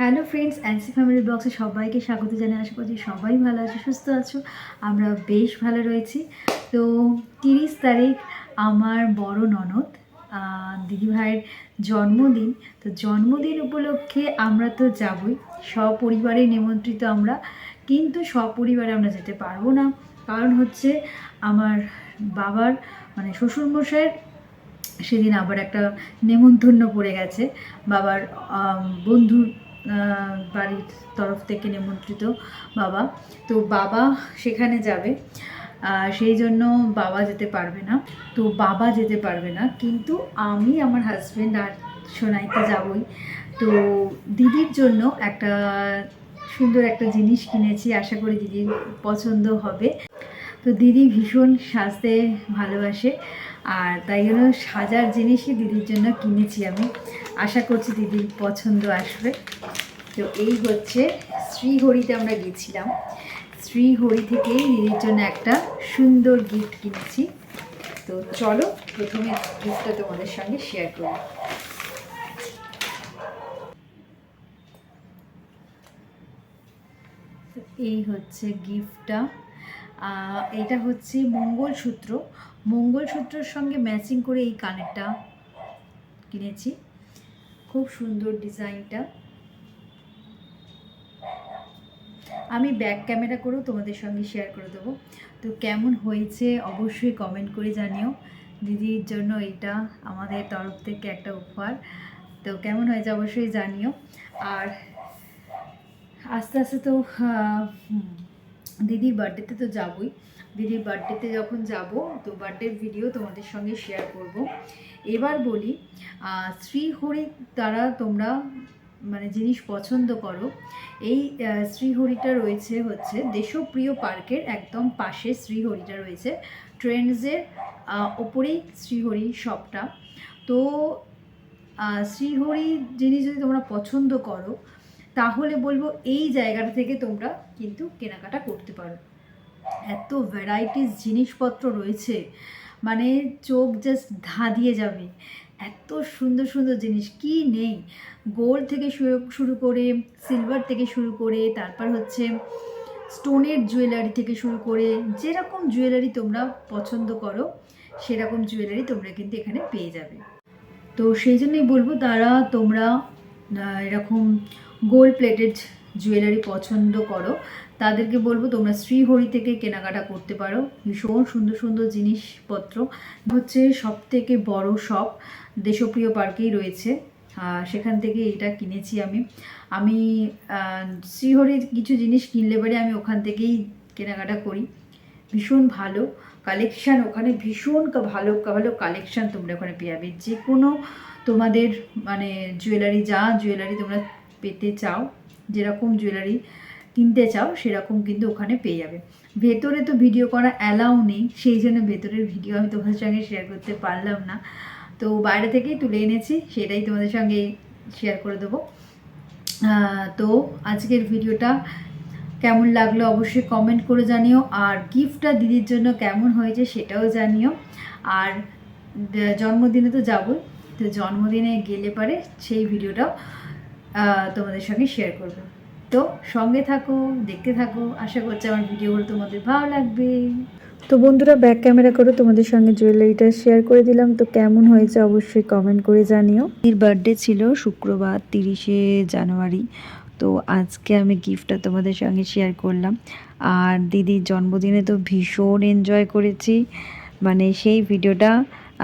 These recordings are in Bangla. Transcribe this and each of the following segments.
হ্যালো ফ্রেন্ডস অ্যান্সি ফ্যামিলি ব্লগসে সবাইকে স্বাগত জানাই। আশা করছি সবাই ভালো আছে, সুস্থ আছো। আমরা বেশ ভালো রয়েছি। তো তিরিশ তারিখ আমার বড় ননদ দিদিভাইয়ের জন্মদিন। তো জন্মদিন উপলক্ষে আমরা তো যাবই। সপরিবারে নিমন্ত্রিত আমরা। কিন্তু সপরিবারে আমরা যেতে পারব না। কারণ হচ্ছে আমার বাবার মানে শ্বশুরমশাইয়ের সেদিন আবার একটা নেমন্তন্ন পড়ে গেছে। বাবার বন্ধুর বাড়ির তরফ থেকে নিমন্ত্রিত বাবা। তো বাবা সেখানে যাবে। সেই জন্য বাবা যেতে পারবে না। তো বাবা যেতে পারবে না। কিন্তু আমি, আমার হাজব্যান্ড আর সোনাইতে যাবই। তো দিদির জন্য একটা সুন্দর একটা জিনিস কিনেছি। আশা করি দিদির পছন্দ হবে। তো দিদি ভীষণ সাজতে ভালোবাসে। আর তাই জন্য সাজার জিনিসই দিদির জন্য কিনেছি আমি। আশা করছি দিদির পছন্দ আসবে। তো এই হচ্ছে শ্রীহরিতে আমরা গেছিলাম। শ্রীহরি থেকেই দিদির জন্য একটা সুন্দর গিফট কিনেছি। তো চলো প্রথমে গিফটটা তোমাদের সঙ্গে শেয়ার করি। এই হচ্ছে গিফটটা। এটা হচ্ছে মঙ্গলসূত্র। মঙ্গলসূত্রের সঙ্গে ম্যাচিং করে এই কানেরটা কিনেছি। খুব সুন্দর ডিজাইনটা। আমি ব্যাক ক্যামেরা করেও তোমাদের সঙ্গে শেয়ার করে দেবো। তো কেমন হয়েছে অবশ্যই কমেন্ট করে জানিও। দিদির জন্য এটা আমাদের তরফ থেকে একটা উপহার। তো কেমন হয়েছে অবশ্যই জানিও। আর আস্তে আস্তে তো দিদির বার্থডেতে তো যাবই। দিদির বার্থডেতে যখন যাব, তো বার্থডের ভিডিও তোমাদের সঙ্গে শেয়ার করব। এবার বলি শ্রীহরি দ্বারা তোমরা মানে জিনিস পছন্দ করো, এই শ্রীহরিটা রয়েছে হচ্ছে দেশপ্রিয় পার্কের একদম পাশে শ্রীহরিটা রয়েছে। ট্রেন্ডসের ওপরেই শ্রীহরি শপটা তো শ্রীহরি জিনিস যদি তোমরা পছন্দ করো তাহলে বলব এই জায়গাটা থেকে তোমরা কিন্তু কেনাকাটা করতে পারো। এত ভ্যারাইটিস জিনিসপত্র রয়েছে মানে চোখ জাস্ট ধাঁধিয়ে যাবে। এত সুন্দর সুন্দর জিনিস, কি নেই? গোল্ড থেকে শুরু করে সিলভার থেকে শুরু করে, তারপর হচ্ছে স্টোনের জুয়েলারি থেকে শুরু করে, যেরকম জুয়েলারি তোমরা পছন্দ করো, সেরকম জুয়েলারি তোমরা কিন্তু এখানে পেয়ে যাবে। তো সেই জন্যই বলব তারা তোমরা এরকম গোল্ড প্লেটেড জুয়েলারি পছন্দ করো। তাদেরকে বলব তোমরা শ্রীহরি থেকে কেনাকাটা করতে পারো। ভীষণ সুন্দর সুন্দর জিনিসপত্র। হচ্ছে সব থেকে বড় শপ দেশপ্রিয় পার্কেই রয়েছে। সেখান থেকে এটা কিনেছি আমি। আমি শ্রীহরির কিছু জিনিস কিনলে পরে আমি ওখান থেকেই কেনাকাটা করি। ভীষণ ভালো কালেকশান ওখানে ভীষণ ভালো ভালো কালেকশান তোমরা ওখানে পেয়ে যাবে। যে কোনো তোমাদের মানে জুয়েলারি যা জুয়েলারি তোমরা পেতে চাও, যেরকম জুয়েলারি কিনতে চাও, সেরকম কিন্তু ওখানে পেয়ে যাবে। ভেতরে তো ভিডিও করা অ্যালাউ নেই, সেই জন্য ভেতরের ভিডিও আমি তোমাদের সঙ্গে শেয়ার করতে পারলাম না। তো বাইরে থেকেই তুলে এনেছি, সেটাই তোমাদের সঙ্গে শেয়ার করে দেবো। তো আজকের ভিডিওটা কেমন লাগল অবশ্যই কমেন্ট করে জানিও, আর গিফটটা দিদির জন্য কেমন হয়েছে সেটাও জানিও। আর জন্মদিনে তো যাবই, তো জন্মদিনে গেলে পারে সেই ভিডিওটাও তোমাদের সঙ্গে শেয়ার করব। তো সঙ্গে থাকো দেখতে থাকো। আশা করছি আমার ভিডিওগুলো তোমাদের ভালো লাগবে। তো বন্ধুরা ব্যাক ক্যামেরা করে তোমাদের সঙ্গে জুয়েলারিটা শেয়ার করে দিলাম। তো কেমন হয়েছে অবশ্যই কমেন্ট করে জানিও। এর বার্থডে ছিল শুক্রবার তিরিশে জানুয়ারি। তো আজকে আমি গিফটটা তোমাদের সঙ্গে শেয়ার করলাম। আর দিদির জন্মদিনে তো ভীষণ এনজয় করেছি। মানে সেই ভিডিওটা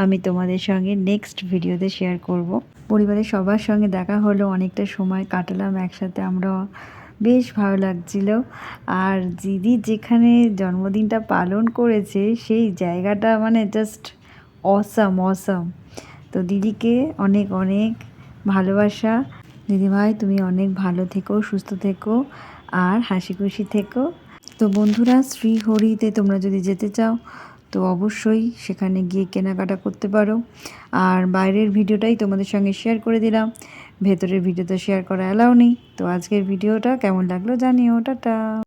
আমি তোমাদের সঙ্গে নেক্সট ভিডিওতে শেয়ার করব। পরিবারের সবার সঙ্গে দেখা হলো, অনেকটা সময় কাটালাম একসাথে আমরা বেশ ভালো লাগছিল। আর দিদি যেখানে জন্মদিনটা পালন করেছে, সেই জায়গাটা মানে জাস্ট অসাম অসাম তো দিদিকে অনেক অনেক ভালোবাসা। দিদিভাই তুমি অনেক ভালো থেকো, সুস্থ থেকো আর হাসি খুশি থেকো। তো বন্ধুরা, শ্রীহরিতে তোমরা যদি যেতে চাও তো অবশ্যই সেখানে গিয়ে কেনাকাটা করতে পারো। আর বাইরের ভিডিওটাই তোমাদের সঙ্গে শেয়ার করে দিলাম। ভেতরের ভিডিও তো শেয়ার করা অ্যালাউ নেই। তো আজকের ভিডিওটা কেমন লাগল জানিও। টাটা।